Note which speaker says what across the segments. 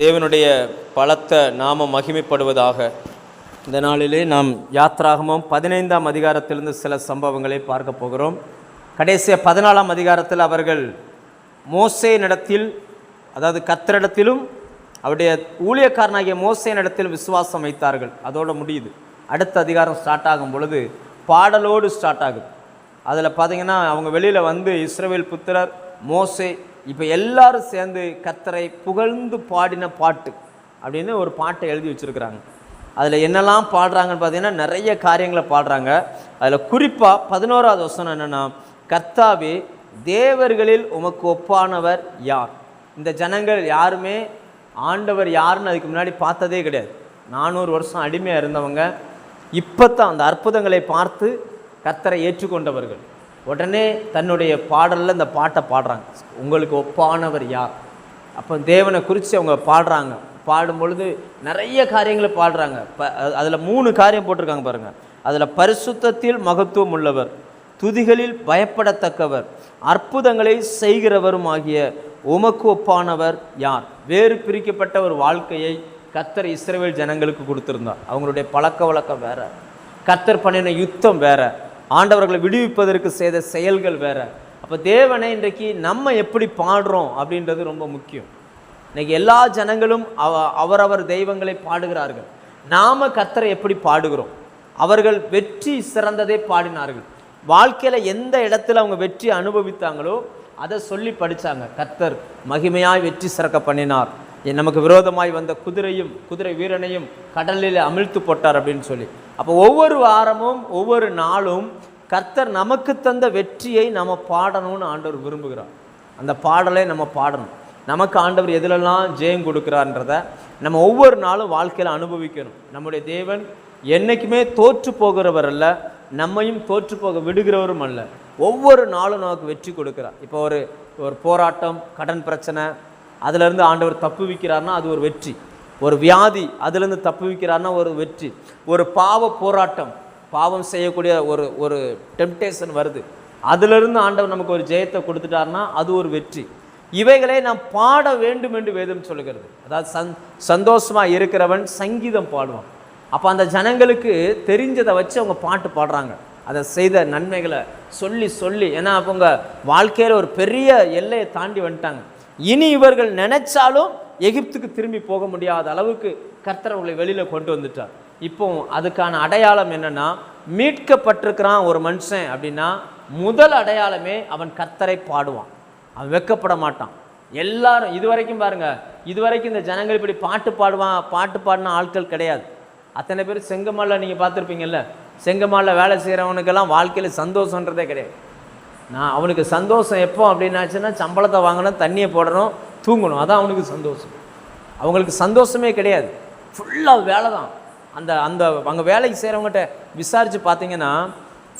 Speaker 1: தேவனுடைய பலத்த நாம மகிமைப்படுவதாக. இந்த நாளிலே நாம் யாத்ராகமும் பதினைந்தாம் அதிகாரத்திலிருந்து சில சம்பவங்களை பார்க்க போகிறோம். கடைசிய பதினாலாம் அதிகாரத்தில் அவர்கள் மோசேனிடத்தில் அதாவது கத்தரிடத்திலும் அவருடைய ஊழியக்காரனாகிய மோசேனிடத்தில் விசுவாசம் வைத்தார்கள். அதோடு முடியுது. அடுத்த அதிகாரம் ஸ்டார்ட் ஆகும் பொழுது பாடலோடு ஸ்டார்ட் ஆகுது. அதில் பார்த்தீங்கன்னா அவங்க வெளியில் வந்து இஸ்ரவேல் புத்திரர் மோசே இப்போ எல்லாரும் சேர்ந்து கத்தரை புகழ்ந்து பாடின பாட்டு அப்படின்னு ஒரு பாட்டை எழுதி வச்சுருக்கிறாங்க. அதில் என்னெல்லாம் பாடுறாங்கன்னு பார்த்தீங்கன்னா நிறைய காரியங்களை பாடுறாங்க. அதில் குறிப்பாக பதினோராவது வசனம் என்னென்னா கர்த்தாவே தேவர்களில் உமக்கு ஒப்பானவர் யார்? இந்த ஜனங்கள் யாருமே ஆண்டவர் யாருன்னு அதுக்கு முன்னாடி பார்த்ததே கிடையாது. நானூறு வருஷம் அடிமையாக இருந்தவங்க இப்போ தான் அந்த அற்புதங்களை பார்த்து கத்தரை ஏற்றுக்கொண்டவர்கள். உடனே தன்னுடைய பாடலில் இந்த பாட்டை பாடுறாங்க. உங்களுக்கு ஒப்பானவர் யார்? அப்போ தேவனை குறித்து அவங்க பாடுறாங்க. பாடும் பொழுது நிறைய காரியங்களை பாடுறாங்க. ப அதில் மூணு காரியம் போட்டிருக்காங்க பாருங்கள் அதில் பரிசுத்தத்தில் மகத்துவம் உள்ளவர் துதிகளில் பயப்படத்தக்கவர் அற்புதங்களை செய்கிறவரும் ஆகிய உமக்கு ஒப்பானவர் யார்? வேறு பிரிக்கப்பட்ட ஒரு வாழ்க்கையை கத்தர் இஸ்ரேல் ஜனங்களுக்கு கொடுத்துருந்தார். அவங்களுடைய பழக்க வழக்கம் வேறு. கத்தர் பண்ணின யுத்தம் வேறு. ஆண்டவர்களை விடுவிப்பதற்கு செய்த செயல்கள் வேறு. அப்போ தேவனை இன்றைக்கு நம்ம எப்படி பாடுறோம் அப்படின்றது ரொம்ப முக்கியம். இன்றைக்கி எல்லா ஜனங்களும் அவ அவரவர் தெய்வங்களை பாடுகிறார்கள். நாம் கத்தரை எப்படி பாடுகிறோம்? அவர்கள் வெற்றி சிறந்ததை பாடினார்கள். வாழ்க்கையில் எந்த இடத்துல அவங்க வெற்றி அனுபவித்தாங்களோ அதை சொல்லி படித்தாங்க கத்தர் மகிமையாய் வெற்றி சிறக்க பண்ணினார். நமக்கு விரோதமாய் வந்த குதிரையும் குதிரை வீரனையும் கடலில் அமிழ்த்து போட்டார் அப்படின்னு சொல்லி. அப்போ ஒவ்வொரு வாரமும் ஒவ்வொரு நாளும் கர்த்தர் நமக்கு தந்த வெற்றியை நம்ம பாடணும்னு ஆண்டவர் விரும்புகிறார். அந்த பாடலை நம்ம பாடணும். நமக்கு ஆண்டவர் எதிலெல்லாம் ஜெயம் கொடுக்குறான்றத நம்ம ஒவ்வொரு நாளும் வாழ்க்கையில் அனுபவிக்கணும். நம்முடைய தேவன் என்றைக்குமே தோற்று போகிறவர் அல்ல நம்மையும் தோற்று போக விடுகிறவரும் அல்ல. ஒவ்வொரு நாளும் நமக்கு வெற்றி கொடுக்குறார். இப்போ ஒரு ஒரு போராட்டம் கடன் பிரச்சனை அதிலிருந்து ஆண்டவர் தப்பு வைக்கிறார்னா அது ஒரு வெற்றி. ஒரு வியாதி அதுலேருந்து தப்பு வைக்கிறார்னா ஒரு வெற்றி. ஒரு பாவ போராட்டம் பாவம் செய்யக்கூடிய ஒரு ஒரு டெம்டேஷன் வருது. அதிலிருந்து ஆண்டவர் நமக்கு ஒரு ஜெயத்தை கொடுத்துட்டார்னா அது ஒரு வெற்றி. இவைகளை நாம் பாட வேண்டும் என்று வேதம் சொல்லுகிறது. அதாவது சந் சந்தோஷமாக இருக்கிறவன் சங்கீதம் பாடுவான். அப்போ அந்த ஜனங்களுக்கு தெரிஞ்சதை வச்சு அவங்க பாட்டு பாடுறாங்க. அதை செய்த நன்மைகளை சொல்லி சொல்லி. ஏன்னா அவங்க வாழ்க்கையில் ஒரு பெரிய எல்லையை தாண்டி வந்துட்டாங்க. இனி இவர்கள் நினைச்சாலும் எகிப்துக்கு திரும்பி போக முடியாத அளவுக்கு கர்த்தர் அவங்களை வெளியில் கொண்டு வந்துட்டார். இப்போ அதுக்கான அடையாளம் என்னன்னா மீட்கப்பட்டிருக்கிறான் ஒரு மனுஷன் அப்படின்னா முதல் அடையாளமே அவன் கர்த்தரை பாடுவான். அவன் வெக்கப்பட மாட்டான். எல்லாரும் இதுவரைக்கும் பாருங்க இதுவரைக்கும் இந்த ஜனங்கள் இப்படி பாட்டு பாடுவான் பாட்டு பாடின ஆட்கள் கிடையாது. அத்தனை பேர் செங்கமாலில் நீங்கள் பார்த்துருப்பீங்கல்ல செங்கமாலில் வேலை செய்கிறவனுக்கெல்லாம் வாழ்க்கையில் சந்தோஷன்றதே கிடையாது. நான் அவனுக்கு சந்தோஷம் எப்போ அப்படின்னாச்சுன்னா சம்பளத்தை வாங்கணும் தண்ணியை போடணும் தூங்கணும். அதான் அவனுக்கு சந்தோஷம். அவங்களுக்கு சந்தோஷமே கிடையாது. ஃபுல்லாக வேலை தான். அந்த அந்த அங்கே வேலைக்கு செய்கிறவங்ககிட்ட விசாரித்து பார்த்தீங்கன்னா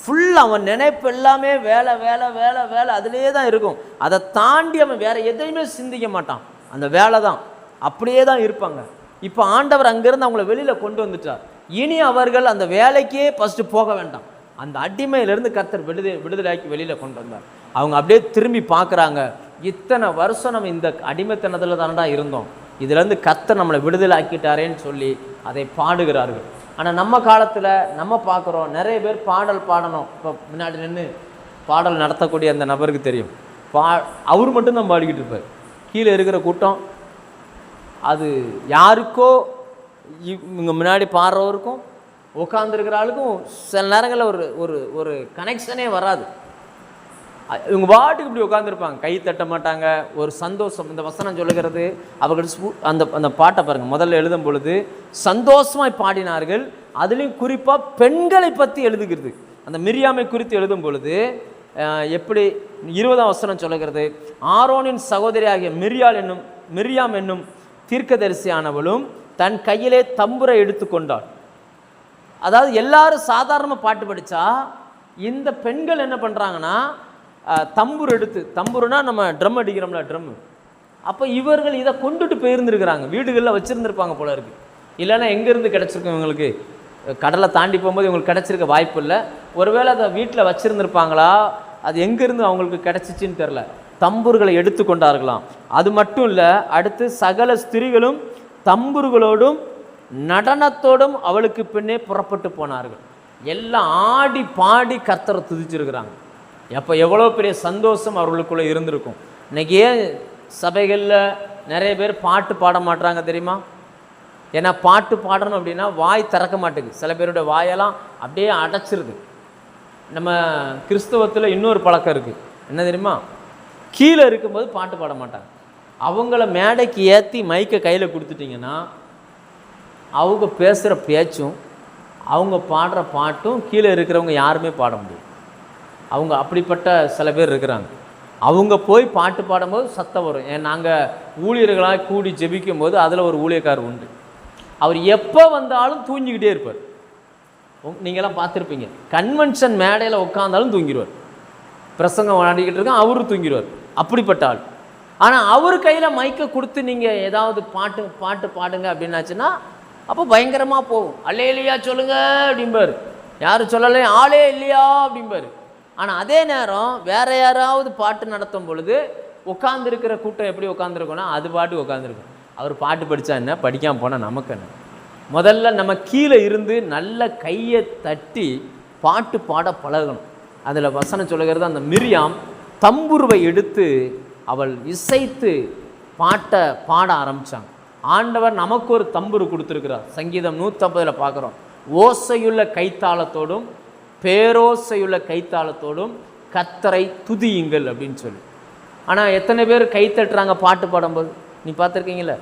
Speaker 1: ஃபுல்லாக அவன் நினைப்பு எல்லாமே வேலை வேலை வேலை வேலை அதிலே தான் இருக்கும். அதை தாண்டி அவன் வேறு எதையுமே சிந்திக்க மாட்டான். அந்த வேலை தான். அப்படியே தான் இருப்பாங்க. இப்போ ஆண்டவர் அங்கேருந்து அவங்கள வெளியில் கொண்டு வந்துட்டார். இனி அவர்கள் அந்த வேலைக்கே ஃபஸ்ட்டு போக வேண்டாம். அந்த அடிமையிலேருந்து கர்த்தர் விடுதலை விடுதலையாக்கி வெளியில் கொண்டு வந்தார். அவங்க அப்படியே திரும்பி பார்க்குறாங்க. இத்தனை வருஷம் நம்ம இந்த அடிமைத்தனத்தில் தானடா இருந்தோம். இதுலேருந்து கர்த்தர் நம்மளை விடுதலை ஆக்கிட்டாரேன்னு சொல்லி அதை பாடுகிறார்கள். ஆனால் நம்ம காலத்தில் நம்ம பார்க்குறோம் நிறைய பேர் பாடல் பாடணும். இப்போ முன்னாடி நின்று பாடல் நடத்தக்கூடிய அந்த நபருக்கு தெரியும். பா அவர் மட்டும் தான் பாடிக்கிட்டு இருப்பார். கீழே இருக்கிற கூட்டம் அது யாருக்கோ இவங்க முன்னாடி பாடுறவருக்கும் உட்காந்துருக்கிற ஆளுக்கும் சில நேரங்களில் ஒரு ஒரு ஒரு கனெக்ஷனே வராது. இவங்க பாட்டுக்கு இப்படி உட்காந்துருப்பாங்க கை தட்ட மாட்டாங்க. ஒரு சந்தோஷம். இந்த வசனம் சொல்லுகிறது அவர்கள் அந்த அந்த பாட்டை பாருங்கள் முதல்ல எழுதும் பொழுது சந்தோஷமாய் பாடினார்கள். அதுலேயும் குறிப்பாக பெண்களை பற்றி எழுதுகிறது. அந்த மிரியாமை குறித்து எழுதும் பொழுது எப்படி இருபதாம் வசனம் சொல்லுகிறது. ஆரோனின் சகோதரியாகிய மிரியால் என்னும் மிரியாம் என்னும் தீர்க்கதரிசியானவளும் தன் கையிலே தம்புரை எடுத்துக்கொண்டாள். அதாவது எல்லாரும் சாதாரணமாக பாட்டு படித்தா இந்த பெண்கள் என்ன பண்ணுறாங்கன்னா தம்புர் எடுத்து தம்புருனா நம்ம ட்ரம் அடிக்கிறோம்ல ட்ரம் அப்போ இவர்கள் இதை கொண்டுட்டு போயிருந்துருக்குறாங்க. வீடுகளில் வச்சுருந்துருப்பாங்க போல இருக்கு. இல்லைன்னா எங்கேருந்து கிடச்சிருக்கும் இவங்களுக்கு? கடலை தாண்டி போகும்போது இவங்களுக்கு கிடச்சிருக்க வாய்ப்பு இல்லை. ஒருவேளை அதை வீட்டில் வச்சுருந்துருப்பாங்களா? அது எங்கேருந்து அவங்களுக்கு கிடச்சிச்சின்னு தெரில தம்புர்களை எடுத்துக்கொண்டார்களாம். அது மட்டும் இல்லை அடுத்து சகல ஸ்திரீகளும் தம்பூர்களோடும் நடனத்தோடும் அவளுக்கு பின்னே புறப்பட்டு போனார்கள். எல்லாம் ஆடி பாடி கர்த்தரை துதிச்சிருக்கிறாங்க. அப்போ எவ்வளோ பெரிய சந்தோஷம் அவர்களுக்குள்ளே இருந்திருக்கும். இன்றைக்கி ஏன் சபைகளில் நிறைய பேர் பாட்டு பாட மாட்றாங்க தெரியுமா? ஏன்னா பாட்டு பாடணும் அப்படின்னா வாய் திறக்க மாட்டேங்குது. சில பேருடைய வாயெல்லாம் அப்படியே அடைச்சிருது. நம்ம கிறிஸ்தவத்தில் இன்னொரு பழக்கம் இருக்குது என்ன தெரியுமா? கீழே இருக்கும்போது பாட்டு பாட மாட்டாங்க. அவங்கள மேடைக்கு ஏற்றி மைக்கை கையில் கொடுத்துட்டிங்கன்னா அவங்க பேசுகிற பேச்சும் அவங்க பாடுற பாட்டும் கீழே இருக்கிறவங்க யாருமே பாட முடியும் அவங்க அப்படிப்பட்ட சில பேர் இருக்கிறாங்க. அவங்க போய் பாட்டு பாடும்போது சத்தம் வரும். ஏன் நாங்கள் ஊழியர்களாக கூடி ஜெபிக்கும் போது அதில் ஒரு ஊழியக்கார் உண்டு. அவர் எப்போ வந்தாலும் தூங்கிக்கிட்டே இருப்பார். உங்க- பார்த்துருப்பீங்க. கன்வென்ஷன் மேடையில் உட்காந்தாலும் தூங்கிடுவார் பிரசங்கம் விளையாடிக்கிட்டு இருக்கோம் அவரும் தூங்கிடுவார் அப்படிப்பட்ட ஆள். ஆனால் அவர் கையில் மைக்கை கொடுத்து நீங்கள் ஏதாவது பாட்டு பாட்டு பாடுங்க அப்படின்னாச்சுன்னா அப்போ பயங்கரமாக போகும். அல்லே இல்லையா சொல்லுங்கள் அப்படிம்பார். யாரும் சொல்லலை? ஆளே இல்லையா அப்படிம்பார். ஆனால் அதே நேரம் வேற யாராவது பாட்டு நடத்தும் பொழுது உட்காந்துருக்கிற கூட்டம் எப்படி உட்காந்துருக்கோன்னா அது பாட்டு உட்காந்துருக்கும் அவர் பாட்டு படித்தா என்ன? படிக்காமல் போனால் நமக்கு என்ன? முதல்ல நம்ம கீழே இருந்து நல்ல கையை தட்டி பாட்டு பாட பழகணும். அதில் வசனம் சொல்லுகிறது அந்த மிரியாம் தம்புருவை எடுத்து அவள் இசைத்து பாட்டை பாட ஆரம்பித்தாங்க ஆண்டவர் நமக்கு ஒரு தம்புரு கொடுத்துருக்கிறார். சங்கீதம் நூற்றம்பதில் பார்க்குறோம். ஓசையுள்ள கைத்தாளத்தோடும் பேரோசையுள்ள கைத்தாளத்தோடும் கத்தரை துதியுங்கள் அப்படின்னு சொல்லி. ஆனால் எத்தனை பேர் கை தட்டுறாங்க பாட்டு பாடும்போது? நீ பார்த்துருக்கீங்களா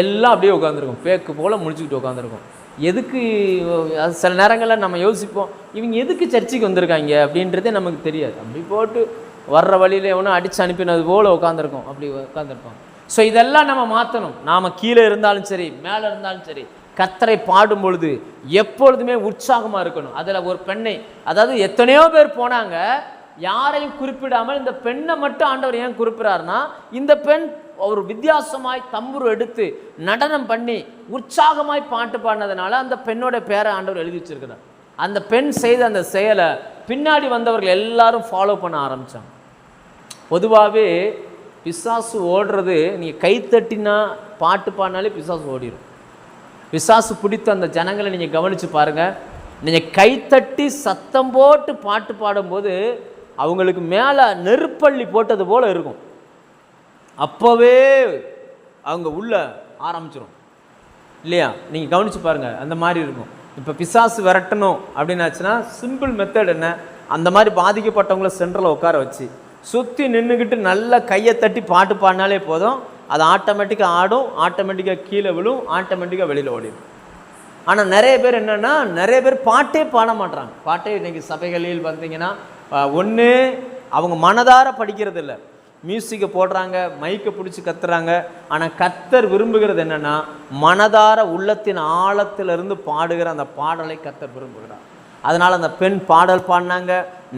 Speaker 1: எல்லாம் அப்படியே உட்காந்துருக்கும் பேக்கு போல் முடிச்சுக்கிட்டு உட்காந்துருக்கும் எதுக்கு அது சில நேரங்களில் நம்ம யோசிப்போம் இவங்க எதுக்கு சர்ச்சைக்கு வந்திருக்காங்க அப்படின்றதே நமக்கு தெரியாது. அப்படி போட்டு வர்ற வழியில் எவனோ அடித்து அனுப்பினது போல் உட்காந்துருக்கோம் அப்படி உட்காந்துருப்பாங்க ஸோ இதெல்லாம் நம்ம மாற்றணும் நாம் கீழே இருந்தாலும் சரி மேலே இருந்தாலும் சரி கத்தரை பாடும் பொழுது எப்பொழுதுமே உற்சாகமாக இருக்கணும். அதில் ஒரு பெண்ணை அதாவது எத்தனையோ பேர் போனாங்க யாரையும் குறிப்பிடாமல் இந்த பெண்ணை மட்டும் ஆண்டவர் ஏன் குறிப்பிடாருன்னா இந்த பெண் ஒரு வித்தியாசமாய் தம்புரு எடுத்து நடனம் பண்ணி உற்சாகமாய் பாட்டு பாடினதுனால அந்த பெண்ணோட பேரை ஆண்டவர் எழுதி வச்சிருக்கிறார். அந்த பெண் செய்த அந்த செயலை பின்னாடி வந்தவர்கள் எல்லாரும் ஃபாலோ பண்ண ஆரம்பித்தாங்க பொதுவாகவே பிசாசு ஓடுறது நீங்கள் கைத்தட்டினா பாட்டு பாடினாலே பிசாசு ஓடிடும் பிசாசு பிடித்த அந்த ஜனங்களை நீங்கள் கவனித்து பாருங்கள் நீங்கள் கைத்தட்டி சத்தம் போட்டு பாட்டு பாடும்போது அவங்களுக்கு மேலே நெருப்பள்ளி போட்டது போல் இருக்கும். அப்போவே அவங்க உள்ள ஆரம்பிச்சிடும் இல்லையா? நீங்கள் கவனித்து பாருங்கள் அந்த மாதிரி இருக்கும். இப்போ பிசாசு விரட்டணும் அப்படின்னாச்சுன்னா சிம்பிள் மெத்தட் என்ன? அந்த மாதிரி பாதிக்கப்பட்டவங்கள சென்டரில் உட்கார வச்சு சுற்றி நின்றுக்கிட்டு நல்லா கையை தட்டி பாட்டு பாடினாலே போதும். அது ஆட்டோமேட்டிக்காக ஆடும் ஆட்டோமேட்டிக்காக கீழே விழும் ஆட்டோமேட்டிக்காக வெளியில் ஓடிடும். ஆனால் நிறைய பேர் என்னென்னா நிறைய பேர் பாட்டே பாட மாட்றாங்க. பாட்டே இன்றைக்கி சபைகளில் பார்த்தீங்கன்னா ஒன்று அவங்க மனதார படிக்கிறது இல்லை. மியூசிக்கை போடுறாங்க மைக்கை பிடிச்சி கத்துறாங்க. ஆனால் கத்தர் விரும்புகிறது என்னென்னா மனதார உள்ளத்தின் ஆழத்திலிருந்து பாடுகிற அந்த பாடலை கத்தர் விரும்புகிறார். அதனால் அந்த பெண் பாடல் பாடினாங்க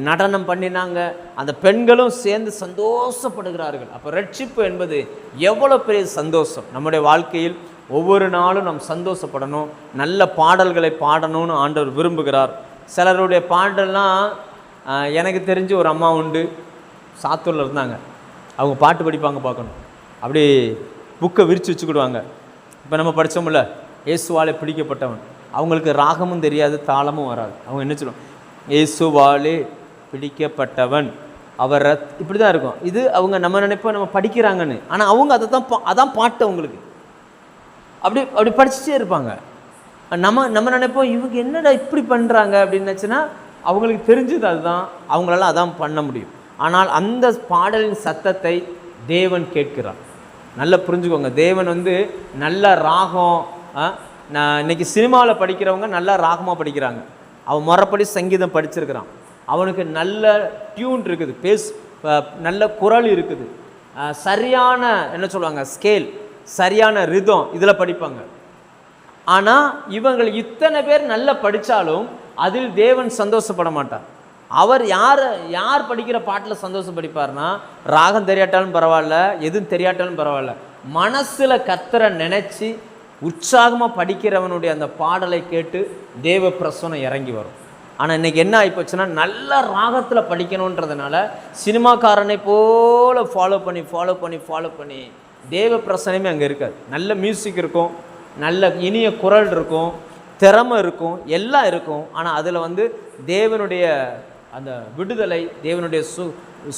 Speaker 1: நடனம் பண்ணினாங்க. அந்த பெண்களும் சேர்ந்து சந்தோஷப்படுகிறார்கள். அப்போ ரட்சிப்பு என்பது எவ்வளோ பெரிய சந்தோஷம். நம்முடைய வாழ்க்கையில் ஒவ்வொரு நாளும் நாம் சந்தோஷப்படணும். நல்ல பாடல்களை பாடணும்னு ஆண்டவர் விரும்புகிறார். சிலருடைய பாடல்லாம் எனக்கு தெரிஞ்சு ஒரு அம்மா உண்டு. சாத்தூரில் இருந்தாங்க. அவங்க பாட்டு படிப்பாங்க பார்க்கணும். அப்படி புக்கை விரித்து வச்சுக்கிடுவாங்க. இப்போ நம்ம படித்தோம்ல இயேசுவாலே பிடிக்கப்பட்டவன். அவங்களுக்கு ராகமும் தெரியாது தாளமும் வராது. அவங்க என்ன சொல்லுவாங்க? இயேசுவாலே பிடிக்கப்பட்டவன். அவர் ரத் இப்படி தான் இருக்கும். இது அவங்க நம்ம நினைப்போம் நம்ம படிக்கிறாங்கன்னு. ஆனால் அவங்க அதை தான் பா- அதான் பாட்டு அவங்களுக்கு. அப்படி அப்படி படிச்சுட்டே இருப்பாங்க. நம்ம நம்ம நினைப்போம் இவங்க என்னடா இப்படி பண்ணுறாங்க அப்படின்னுச்சுன்னா அவங்களுக்கு தெரிஞ்சது அதுதான். அவங்களால அதான் பண்ண முடியும். ஆனால் அந்த பாடலின் சத்தத்தை தேவன் கேட்கிறார். நல்லா புரிஞ்சுக்கோங்க. தேவன் வந்து நல்ல ராகம் ஆ, நான் இன்னைக்கு சினிமாவில் படிக்கிறவங்க நல்லா ராகமாக படிக்கிறாங்க. அவன் முறைப்படி சங்கீதம் படிச்சிருக்கிறான். அவனுக்கு நல்ல டியூன் இருக்குது பேஸ் நல்ல குரல் இருக்குது. சரியான என்ன சொல்லுவாங்க ஸ்கேல் சரியான ரிதம் இதில் படிப்பாங்க. ஆனால் இவங்கள் இத்தனை பேர் நல்லா படித்தாலும் அதில் தேவன் சந்தோஷப்பட மாட்டார். அவர் யார் யார் படிக்கிற பாட்டில் சந்தோஷப்படிப்பார்னா ராகம் தெரியாட்டாலும் பரவாயில்ல எதுவும் தெரியாட்டாலும் பரவாயில்ல. மனசில் கத்தரை நினச்சி உற்சாகமாக படிக்கிறவனுடைய அந்த பாடலை கேட்டு தேவ பிரசனம் இறங்கி வரும். ஆனால் இன்றைக்கி என்ன ஆகிப்போச்சுன்னா நல்ல ராகத்தில் படிக்கணுன்றதுனால சினிமாக்காரனை போல ஃபாலோ பண்ணி ஃபாலோ பண்ணி ஃபாலோ பண்ணி தேவ பிரசனமே அங்கே இருக்காது. நல்ல மியூசிக் இருக்கும் நல்ல இனிய குரல் இருக்கும் திறமை இருக்கும் எல்லாம் இருக்கும். ஆனால் அதில் வந்து தேவனுடைய அந்த விடுதலை தேவனுடைய சு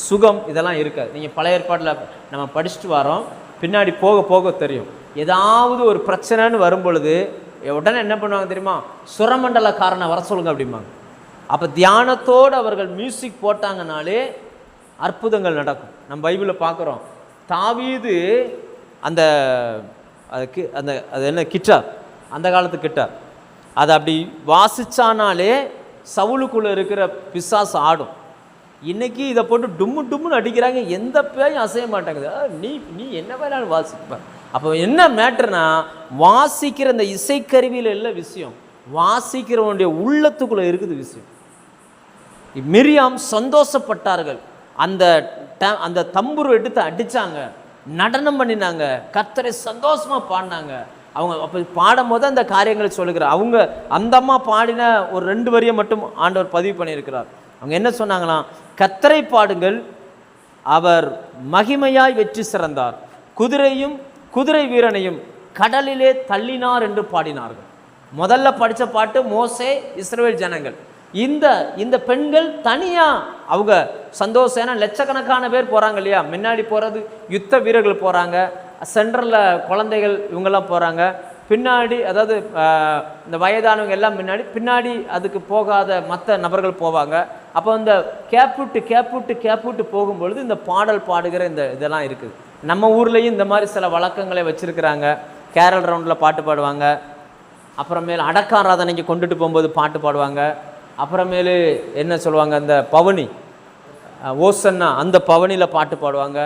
Speaker 1: சுகம் இதெல்லாம் இருக்காது. நீங்கள் பழைய ஏற்பாட்டில் நம்ம படிச்சுட்டு வரோம். பின்னாடி போக போக தெரியும். ஏதாவது ஒரு பிரச்சனைன்னு வரும் பொழுது உடனே என்ன பண்ணுவாங்க தெரியுமா? சுரமண்டலக்காரனை வர சொல்லுங்க அப்படிம்பாங்க. அப்போ தியானத்தோடு அவர்கள் மியூசிக் போட்டாங்கனாலே அற்புதங்கள் நடக்கும். நம்ம பைபிளில் பார்க்குறோம். தாவீது அந்த அதுக்கு அந்த அது என்ன கிட்டார். அந்த காலத்து கிட்டார். அதை அப்படி வாசிச்சானாலே சவுளுக்குள்ளே இருக்கிற பிசாசு ஆடும். இன்றைக்கி இதை போட்டு டும்மு டும்முன்னு அடிக்கிறாங்க. எந்த பேயும் அசைய மாட்டேங்குது நீ நீ என்ன வேணாலும் வாசிப்பேன் அப்போ என்ன மேட்டர்னா வாசிக்கிற இந்த இசைக்கருவியில் இல்லை விஷயம். வாசிக்கிறவனுடைய உள்ளத்துக்குள்ளே இருக்குது விஷயம். மிரியாம் சந்தோஷப்பட்டார்கள். அந்த அந்த தம்புரு எடுத்து அடித்தாங்க நடனம் பண்ணினாங்க. கத்தரை சந்தோஷமாக பாடினாங்க. அவங்க அப்போ பாடும்போது அந்த காரியங்களை சொல்லுகிறார். அவங்க அந்த அம்மா பாடின ஒரு ரெண்டு வரியை மட்டும் ஆண்டவர் பதிவு பண்ணியிருக்கிறார். அவங்க என்ன சொன்னாங்களாம் கத்தரை பாடுங்கள். அவர் மகிமையாய் வெற்றி சிறந்தார். குதிரையும் குதிரை வீரனையும் கடலிலே தள்ளினார் என்று பாடினார்கள். முதல்ல படித்த பாட்டு மோசே இஸ்ரேல் ஜனங்கள். இந்த இந்த பெண்கள் தனியாக அவங்க சந்தோஷம் ஏன்னா லட்சக்கணக்கான பேர் போகிறாங்க இல்லையா? முன்னாடி போகிறது யுத்த வீரர்கள் போகிறாங்க சென்டரில் குழந்தைகள் இவங்கெல்லாம் போகிறாங்க பின்னாடி அதாவது இந்த வயதானவங்க எல்லாம் முன்னாடி பின்னாடி அதுக்கு போகாத மற்ற நபர்கள் போவாங்க. அப்போ இந்த கேப்புட்டு கேப்புட்டு கேப்புட்டு போகும்பொழுது இந்த பாடல் பாடுகிற இந்த இதெல்லாம் இருக்குது. நம்ம ஊர்லேயும் இந்த மாதிரி சில வழக்கங்களை வச்சுருக்கிறாங்க. கேரள் ரவுண்டில் பாட்டு பாடுவாங்க. அப்புறமேல் அடக்காராதனைக்கு கொண்டுட்டு போகும்போது பாட்டு பாடுவாங்க. அப்புறமேலு என்ன சொல்லுவாங்க அந்த பவனி ஓசன்னா அந்த பவனியில் பாட்டு பாடுவாங்க.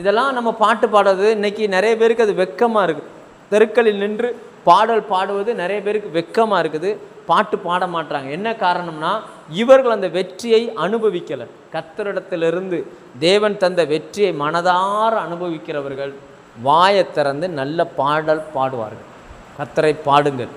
Speaker 1: இதெல்லாம் நம்ம பாட்டு பாடுறது இன்னைக்கு நிறைய பேருக்கு அது வெக்கமாக இருக்குது தெருக்களில் நின்று பாடல் பாடுவது நிறைய பேருக்கு வெக்கமாக இருக்குது. பாட்டு பாட மாட்றாங்க. என்ன காரணம்னா இவர்கள் அந்த வெற்றியை அனுபவிக்கலை கத்தரிடத்திலிருந்து தேவன் தந்த வெற்றியை மனதார அனுபவிக்கிறவர்கள் வாயை திறந்து நல்ல பாடல் பாடுவார்கள். கத்தரை பாடுங்கள்.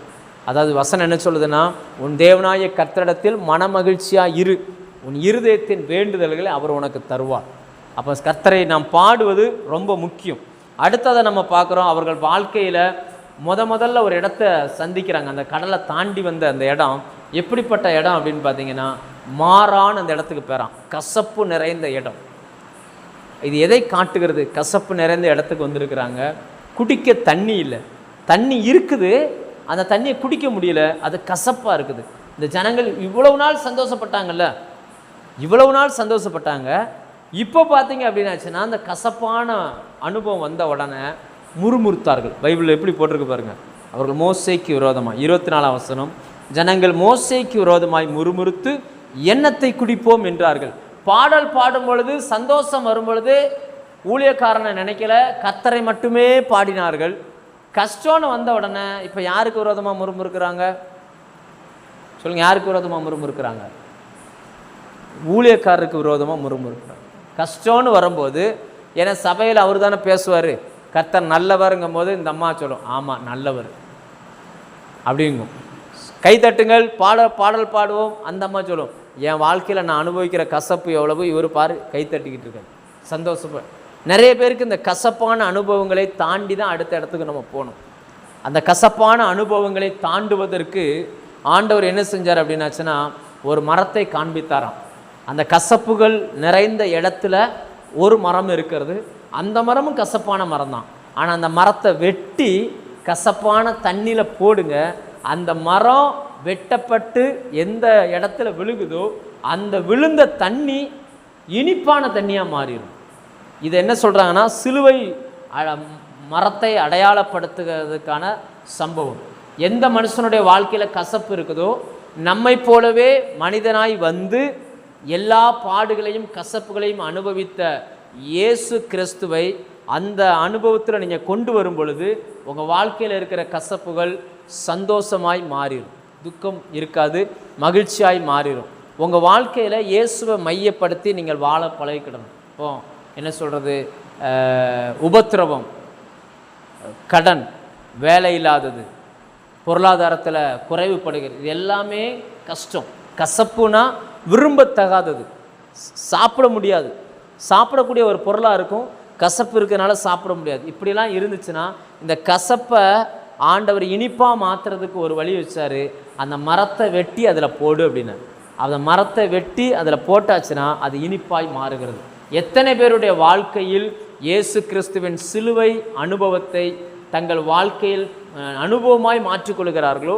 Speaker 1: அதாவது வசனம் என்ன சொல்லுதுன்னா உன் தேவனாய கத்தரிடத்தில் மனமகிழ்ச்சியாக இரு. உன் இருதயத்தின் வேண்டுதல்களை அவர் உனக்கு தருவார். அப்போ கத்தரை நாம் பாடுவது ரொம்ப முக்கியம். அடுத்ததை நம்ம பார்க்குறோம் அவர்கள் வாழ்க்கையில் முத முதல்ல ஒரு இடத்த சந்திக்கிறாங்க. அந்த கடலை தாண்டி வந்த அந்த இடம் எப்படிப்பட்ட இடம் அப்படின்னு பார்த்தீங்கன்னா மாறான் அந்த இடத்துக்கு பேரான் கசப்பு நிறைந்த இடம். இது எதை காட்டுகிறது? கசப்பு நிறைந்த இடத்துக்கு வந்திருக்கிறாங்க. குடிக்க தண்ணி இல்லை. தண்ணி இருக்குது. அந்த தண்ணியை குடிக்க முடியல. அது கசப்பாக இருக்குது. இந்த ஜனங்கள் இவ்வளவு நாள் சந்தோஷப்பட்டாங்கல்ல? இவ்வளவு நாள் சந்தோஷப்பட்டாங்க. இப்போ பார்த்தீங்க அப்படின்னாச்சுன்னா அந்த கசப்பான அனுபவம் வந்த உடனே முறுமுறுத்தார்கள். பைபிளில் எப்படி போட்டிருக்கு பாருங்கள் அவர்கள் மோசைக்கு விரோதமாக இருபத்தி நாலாம் வசனம் ஜனங்கள் மோசைக்கு விரோதமாய் முறுமுறுத்து எண்ணத்தை குடிப்போம்? என்றார்கள். பாடல் பாடும் பொழுது சந்தோஷம் வரும் பொழுது ஊழியக்காரனை நினைக்கல கத்தரை மட்டுமே பாடினார்கள். கஷ்டம்னு வந்த உடனே இப்போ யாருக்கு விரோதமாக முறுமுறுக்கிறாங்க? சொல்லுங்கள் யாருக்கு விரோதமாக முறுமுறுக்கிறாங்க? ஊழியக்காரருக்கு விரோதமாக முறுமுறுக்கிறாங்க. கஷ்டம்னு வரும்போது ஏன்னா சபையில் அவர் தானே பேசுவார். கத்தர் நல்லவருங்கும் போது இந்த அம்மா சொல்லும் ஆமாம் நல்லவர். அப்படிங்கும். கைத்தட்டுங்கள் பாட பாடல் பாடுவோம் அந்த அம்மா சொல்லும். என் வாழ்க்கையில் நான் அனுபவிக்கிற கசப்பு எவ்வளவு? இவர் பாரு கை தட்டிக்கிட்டு இருக்காரு. சந்தோஷப்ப. நிறைய பேருக்கு இந்த கசப்பான அனுபவங்களை தாண்டி தான் அடுத்த இடத்துக்கு நம்ம போகணும். அந்த கசப்பான அனுபவங்களை தாண்டுவதற்கு ஆண்டவர் என்ன செஞ்சார் அப்படின்னாச்சுன்னா ஒரு மரத்தை காண்பித்தாராம். அந்த கசப்புகள் நிறைந்த இடத்துல ஒரு மரம் இருக்கிறது. அந்த மரமும் கசப்பான மரம் தான் ஆனால் அந்த மரத்தை வெட்டி கசப்பான தண்ணியில் போடுங்க. அந்த மரம் வெட்டப்பட்டு எந்த இடத்துல விழுகுதோ அந்த விழுந்த தண்ணி இனிப்பான தண்ணியாக மாறிடும் இது என்ன சொல்கிறாங்கன்னா சிலுவை அ- மரத்தை அடையாளப்படுத்துகிறதுக்கான சம்பவம். எந்த மனுஷனுடைய வாழ்க்கையில் கசப்பு இருக்குதோ நம்மை போலவே மனிதனாய் வந்து எல்லா பாடுகளையும் கசப்புகளையும் அனுபவித்த இயேசு கிறிஸ்துவை அந்த அனுபவத்தில் நீங்கள் கொண்டு வரும் பொழுது உங்கள் வாழ்க்கையில் இருக்கிற கசப்புகள் சந்தோஷமாய் மாறிடும் துக்கம் இருக்காது மகிழ்ச்சியாய் மாறிடும் உங்கள் வாழ்க்கையில் இயேசுவை மையப்படுத்தி நீங்கள் வாழ பழகிக்கிடணும். இப்போ என்ன சொல்கிறது உபத்திரவம் கடன் வேலை இல்லாதது பொருளாதாரத்தில் குறைவுபடுகிறது இது எல்லாமே கஷ்டம். கசப்புனா விரும்பத்தகாதது. சாப்பிட முடியாது. சாப்பிடக்கூடிய ஒரு பொருளாக இருக்கும். கசப்பு இருக்கிறனால சாப்பிட முடியாது. இப்படிலாம் இருந்துச்சுன்னா இந்த கசப்பை ஆண்டவர் இனிப்பாக மாற்றுறதுக்கு ஒரு வழி வச்சார். அந்த மரத்தை வெட்டி அதில் போடு அப்படின்னு. அந்த மரத்தை வெட்டி அதில் போட்டாச்சுன்னா அது இனிப்பாய் மாறுகிறது. எத்தனை பேருடைய வாழ்க்கையில் இயேசு கிறிஸ்துவின் சிலுவை அனுபவத்தை தங்கள் வாழ்க்கையில் அனுபவமாய் மாற்றிக்கொள்கிறார்களோ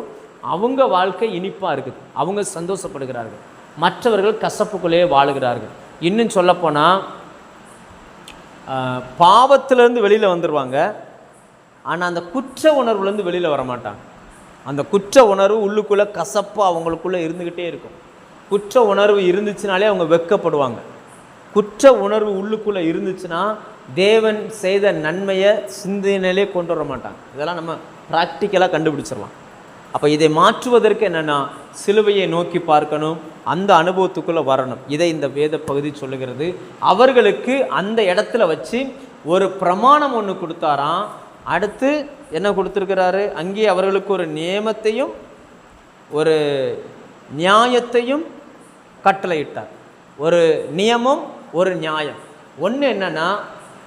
Speaker 1: அவங்க வாழ்க்கை இனிப்பாக இருக்குது. அவங்க சந்தோஷப்படுகிறார்கள். மற்றவர்கள் கசப்புக்குள்ளேயே வாழுகிறார்கள். இன்னும் சொல்லப்போனால் பாவத்திலேருந்து வெளியில் வந்துடுவாங்க ஆனால் அந்த குற்ற உணர்வுலேருந்து வெளியில் வர மாட்டாங்க அந்த குற்ற உணர்வு உள்ளுக்குள்ளே கசப்பாக அவங்களுக்குள்ளே இருந்துக்கிட்டே இருக்கும். குற்ற உணர்வு இருந்துச்சுனாலே அவங்க வெட்கப்படுவாங்க குற்ற உணர்வு உள்ளுக்குள்ளே இருந்துச்சுன்னா தேவன் செய்த நன்மையை சிந்தனையிலே கொண்டு வர மாட்டாங்க. இதெல்லாம் நம்ம ப்ராக்டிக்கலாக கண்டுபிடிச்சிடலாம் அப்போ இதை மாற்றுவதற்கு என்னென்னா சிலுவையை நோக்கி பார்க்கணும். அந்த அனுபவத்துக்குள்ளே வரணும். இதை இந்த வேத பகுதி சொல்லுகிறது. அவர்களுக்கு அந்த இடத்துல வச்சு ஒரு பிரமாணம் ஒன்று கொடுத்தாராம். அடுத்து என்ன கொடுத்துருக்கிறாரு? அங்கே அவர்களுக்கு ஒரு நியமத்தையும் ஒரு நியாயத்தையும் கட்டளையிட்டார். ஒரு நியமம் ஒரு நியாயம். ஒன்று என்னன்னா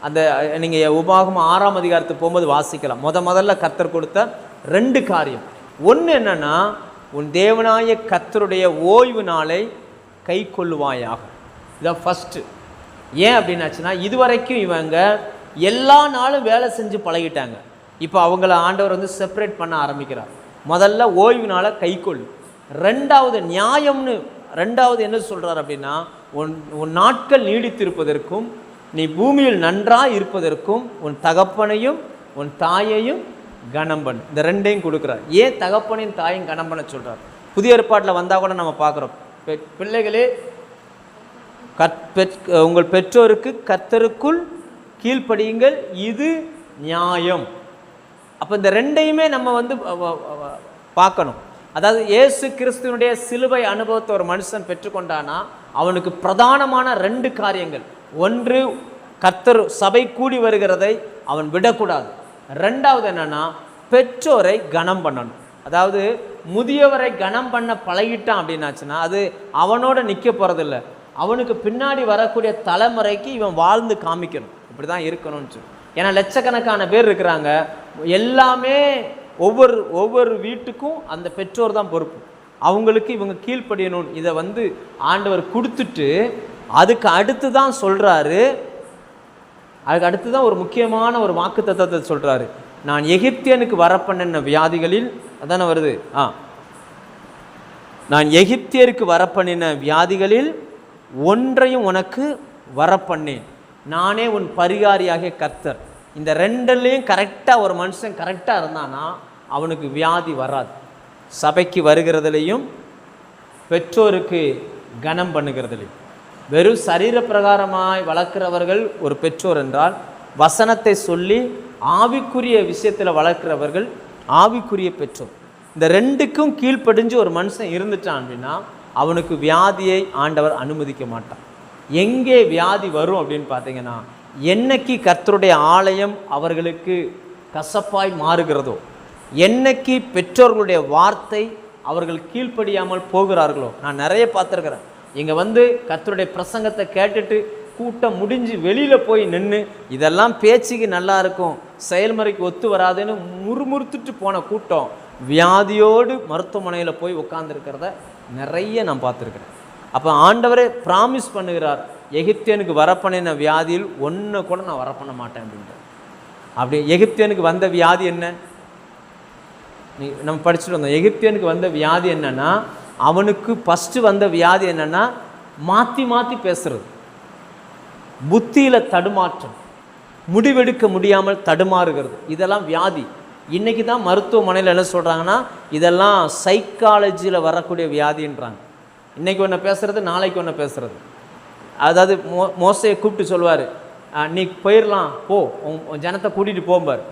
Speaker 1: அந்த நீங்கள் உபாகம் ஆறாம் அதிகாரத்துக்கு போகும்போது வாசிக்கலாம். முத முதல்ல கத்தர் கொடுத்த ரெண்டு காரியம். ஒன்று என்னென்னா உன் தேவனாய கத்தருடைய ஓய்வு நாளை கை கொள்ளுவாயாக இதான் ஃபஸ்ட்டு ஏன் அப்படின்னாச்சுன்னா இதுவரைக்கும் இவங்க எல்லா நாளும் வேலை செஞ்சு பழகிட்டாங்க. இப்போ அவங்கள ஆண்டவர் வந்து செப்பரேட் பண்ண ஆரம்பிக்கிறார். முதல்ல ஓய்வு நாளை கைக்கொள். ரெண்டாவது நியாயம்னு ரெண்டாவது என்ன சொல்கிறார் அப்படின்னா உன் உன் நாட்கள் நீடித்திருப்பதற்கும் நீ பூமியில் நன்றாக இருப்பதற்கும் உன் தகப்பனையும் உன் தாயையும் கனம் பண்ணு இந்த ரெண்டையும் கொடுக்குறார். ஏன் தகப்பனையும் தாயும் கனம் பண்ண சொல்கிறார் புதிய ஏற்பாட்டில் வந்தால் கூட நம்ம பார்க்குறோம். பிள்ளைகளே கற் பெற் உங்கள் பெற்றோருக்கு கத்தருக்குள் கீழ்ப்படியுங்கள். இது நியாயம். அப்போ இந்த ரெண்டையுமே நம்ம வந்து பார்க்கணும். அதாவது இயேசு கிறிஸ்துவனுடைய சிலுவை அனுபவத்தை ஒரு மனுஷன் பெற்றுக்கொண்டானா அவனுக்கு பிரதானமான ரெண்டு காரியங்கள். ஒன்று கர்த்தர் சபை கூடி வருகிறதை அவன் விடக்கூடாது. ரெண்டாவது என்னென்னா பெற்றோரை கனம் பண்ணணும். அதாவது முதியவரை கனம் பண்ண பழகிட்டான் அப்படின்னாச்சுன்னா அது அவனோட நிற்க போகிறதில்ல அவனுக்கு பின்னாடி வரக்கூடிய தலைமுறைக்கு இவன் வாழ்ந்து காமிக்கணும். இப்படி தான் இருக்கணும்னு சொல்லி. ஏன்னா லட்சக்கணக்கான பேர் இருக்கிறாங்க. எல்லாமே ஒவ்வொரு ஒவ்வொரு வீட்டுக்கும் அந்த பெற்றோர் தான் பொறுப்பு. அவங்களுக்கு இவங்க கீழ்ப்படியணும். இதை வந்து ஆண்டவர் கொடுத்துட்டு அதுக்கு அடுத்து தான் சொல்கிறாரு அதுக்கு அடுத்து தான் ஒரு முக்கியமான ஒரு வாக்கு தத்துவத்தை சொல்கிறாரு நான் எகிப்தியனுக்கு வரப்பண்ணின வியாதிகளில் அதானே வருது? ஆ. நான் எகிப்தியருக்கு வரப்பண்ணின வியாதிகளில் ஒன்றையும் உனக்கு வரப்பண்ணேன் நானே உன் பரிகாரியாகிய கர்த்தர். இந்த ரெண்டுலேயும் கரெக்டாக ஒரு மனுஷன் கரெக்டாக இருந்தானா அவனுக்கு வியாதி வராது. சபைக்கு வருகிறதுலையும் பெற்றோருக்கு கனம் பண்ணுகிறதுலையும். வெறும் சரீர பிரகாரமாய் வளர்க்கிறவர்கள் ஒரு பெற்றோர் என்றால் வசனத்தை சொல்லி ஆவிக்குரிய விஷயத்தில் வளர்க்கிறவர்கள் ஆவிக்குரிய பெற்றோர். இந்த ரெண்டுக்கும் கீழ்ப்படிஞ்சு ஒரு மனுஷன் இருந்துட்டான் அப்படின்னா அவனுக்கு வியாதியை ஆண்டவர் அனுமதிக்க மாட்டான். எங்கே வியாதி வரும் அப்படின்னு பார்த்தீங்கன்னா என்னைக்கு கர்த்தருடைய ஆலயம் அவர்களுக்கு கசப்பாய் மாறுகிறதோ என்னைக்கு பெற்றோர்களுடைய வார்த்தை அவர்கள் கீழ்ப்படியாமல் போகிறார்களோ நான் நிறைய பார்த்துருக்கிறேன். இங்கே வந்து கத்தருடைய பிரசங்கத்தை கேட்டுட்டு கூட்டம் முடிஞ்சு வெளியில் போய் நின்று இதெல்லாம் பேச்சுக்கு நல்லா இருக்கும் செயல்முறைக்கு ஒத்து வராதுன்னு முறுமுறுத்துட்டு போன கூட்டம் வியாதியோடு மருத்துவமனையில் போய் உட்காந்துருக்கிறத நிறைய நான் பார்த்துருக்குறேன். அப்போ ஆண்டவரே ப்ராமிஸ் பண்ணுகிறார் எகிப்தியனுக்கு வரப்பண்ணின வியாதியில் ஒன்று கூட நான் வரப்பண்ண மாட்டேன் அப்படின்ட்டு அப்படி எகிப்தியனுக்கு வந்த வியாதி என்ன? நீ நம்ம படிச்சுட்டு வந்தோம். எகிப்தியனுக்கு வந்த வியாதி என்னன்னா அவனுக்கு ஃபஸ்ட்டு வந்த வியாதி என்னென்னா மாற்றி மாற்றி பேசுகிறது புத்தியில் தடுமாற்றம். முடிவெடுக்க முடியாமல் தடுமாறுகிறது. இதெல்லாம் வியாதி. இன்றைக்கி தான் மருத்துவமனையில் என்ன சொல்கிறாங்கன்னா இதெல்லாம் சைக்காலஜியில் வரக்கூடிய வியாதின்றாங்க. இன்றைக்கி ஒன்று பேசுகிறது நாளைக்கு ஒன்று பேசுகிறது அதாவது மோ மோசையை கூப்பிட்டு சொல்லுவார் நீ போயிடலாம் போ. உன் உன் ஜனத்தை கூட்டிகிட்டு போம்பார்.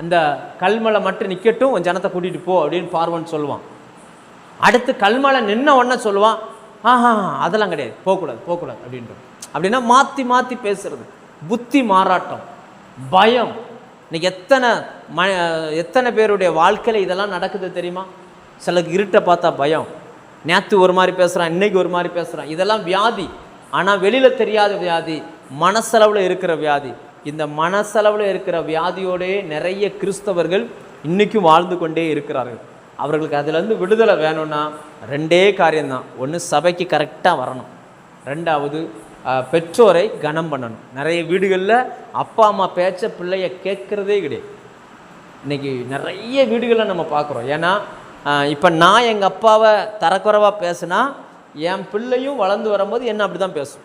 Speaker 1: அந்த கல்மலை மட்டும் நிற்கட்டும் உன் ஜனத்தை கூட்டிகிட்டு போ அப்படின்னு பார்வன் சொல்லுவான். அடுத்து கல்மலை நின்ன உடனே சொல்லுவான் ஆஹா அதெல்லாம் கிடையாது. போகக்கூடாது போகக்கூடாது அப்படின்றது அப்படின்னா மாற்றி மாற்றி பேசுறது. புத்தி மாறாட்டம் பயம். இன்னைக்கு எத்தனை ம எத்தனை பேருடைய வாழ்க்கையில் இதெல்லாம் நடக்குது தெரியுமா? சிலருக்கு இருட்டை பார்த்தா பயம். நேற்று ஒரு மாதிரி பேசுகிறான் இன்றைக்கி ஒரு மாதிரி பேசுகிறான் இதெல்லாம் வியாதி. ஆனால் வெளியில் தெரியாத வியாதி மனசளவில் இருக்கிற வியாதி. இந்த மனசளவில் இருக்கிற வியாதியோடே நிறைய கிறிஸ்தவர்கள் இன்றைக்கும் வாழ்ந்து கொண்டே இருக்கிறார்கள். அவர்களுக்கு அதிலேருந்து விடுதலை வேணும்னா ரெண்டே காரியம்தான். ஒன்று சபைக்கு கரெக்டாக வரணும். ரெண்டாவது பெற்றோரை கனம் பண்ணணும். நிறைய வீடுகளில் அப்பா அம்மா பேச்ச பிள்ளைய கேட்குறதே கிடையாது. இன்றைக்கி நிறைய வீடுகளில் நம்ம பார்க்குறோம். ஏன்னா இப்போ நான் எங்கள் அப்பாவை தரக்குறைவாக பேசுனா என் பிள்ளையும் வளர்ந்து வரும்போது என்ன அப்படி தான் பேசும்.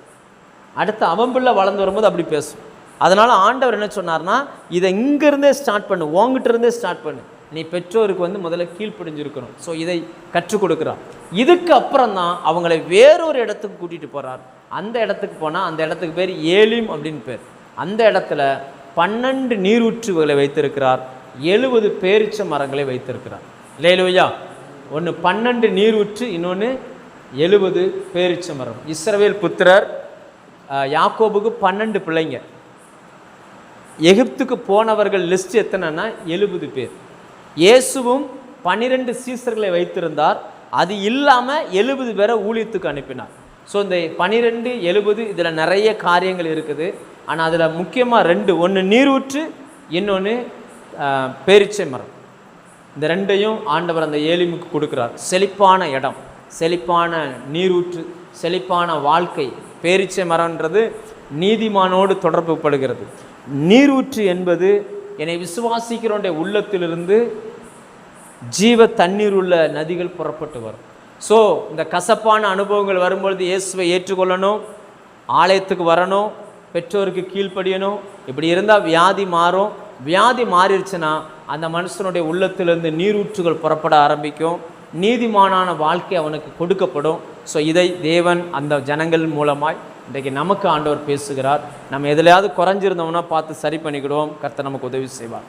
Speaker 1: அடுத்து அவன் பிள்ளை வளர்ந்து வரும்போது அப்படி பேசும். அதனால் ஆண்டவர் என்ன சொன்னார்னா இதை இங்கேருந்தே ஸ்டார்ட் பண்ணு உங்ககிட்ட இருந்தே ஸ்டார்ட் பண்ணு. நீ பெற்றோருக்கு வந்து முதல்ல கீழ்ப்படிஞ்சிருக்கணும். ஸோ இதை கற்றுக் கொடுக்குறார் இதுக்கு அப்புறம் தான் அவங்களை வேறொரு இடத்துக்கு கூட்டிகிட்டு போகிறார் அந்த இடத்துக்கு போனால் அந்த இடத்துக்கு பேர் ஏலிம் அப்படின்னு பேர். அந்த இடத்துல பன்னெண்டு நீரூற்றுகளை வைத்திருக்கிறார். எழுபது பேரிச்ச மரங்களை வைத்திருக்கிறார். லேலுவையா ஒன்று பன்னெண்டு நீரூற்று இன்னொன்று எழுபது பேரிச்ச மரம். இஸ்ரவேல் புத்திரர் யாக்கோபுக்கு பன்னெண்டு பிள்ளைங்க. எகிப்துக்கு போனவர்கள் லிஸ்ட் எத்தனைன்னா எழுபது பேர். இயேசுவும் பன்னிரெண்டு சீசர்களை வைத்திருந்தார். அது இல்லாமல் எழுபது பேரை ஊழியத்துக்கு அனுப்பினார். ஸோ இந்த பன்னிரெண்டு எழுபது இதில் நிறைய காரியங்கள் இருக்குது. ஆனால் அதில் முக்கியமாக ரெண்டு. ஒன்று நீரூற்று இன்னொன்று பேரிச்சை மரம். இந்த ரெண்டையும் ஆண்டவர் அந்த ஏழிமுக்கு கொடுக்குறார். செழிப்பான இடம் செழிப்பான நீரூற்று செழிப்பான வாழ்க்கை. பேரிச்சை மரம்ன்றது நீதிமானோடு தொடர்பு படுகிறது நீரூற்று என்பது என்னை விசுவாசிக்கிறோடைய உள்ளத்திலிருந்து ஜீவ தண்ணீர் உள்ள நதிகள் புறப்பட்டு வரும். ஸோ இந்த கசப்பான அனுபவங்கள் வரும்பொழுது இயேசுவை ஏற்றுக்கொள்ளணும் ஆலயத்துக்கு வரணும் பெற்றோருக்கு கீழ்ப்படியணும். இப்படி இருந்தால் வியாதி மாறும். வியாதி மாறிடுச்சுன்னா அந்த மனுஷனுடைய உள்ளத்திலிருந்து நீரூற்றுகள் புறப்பட ஆரம்பிக்கும். நீதிமானான வாழ்க்கை அவனுக்கு கொடுக்கப்படும். ஸோ இதை தேவன் அந்த ஜனங்கள் மூலமாய் இன்றைக்கு நமக்கு ஆண்டவர் பேசுகிறார். நம்ம எதுலையாவது குறைஞ்சிருந்தோம்னா பார்த்து சரி பண்ணிக்கிடுவோம். கர்த்தர் நமக்கு உதவி செய்வார்.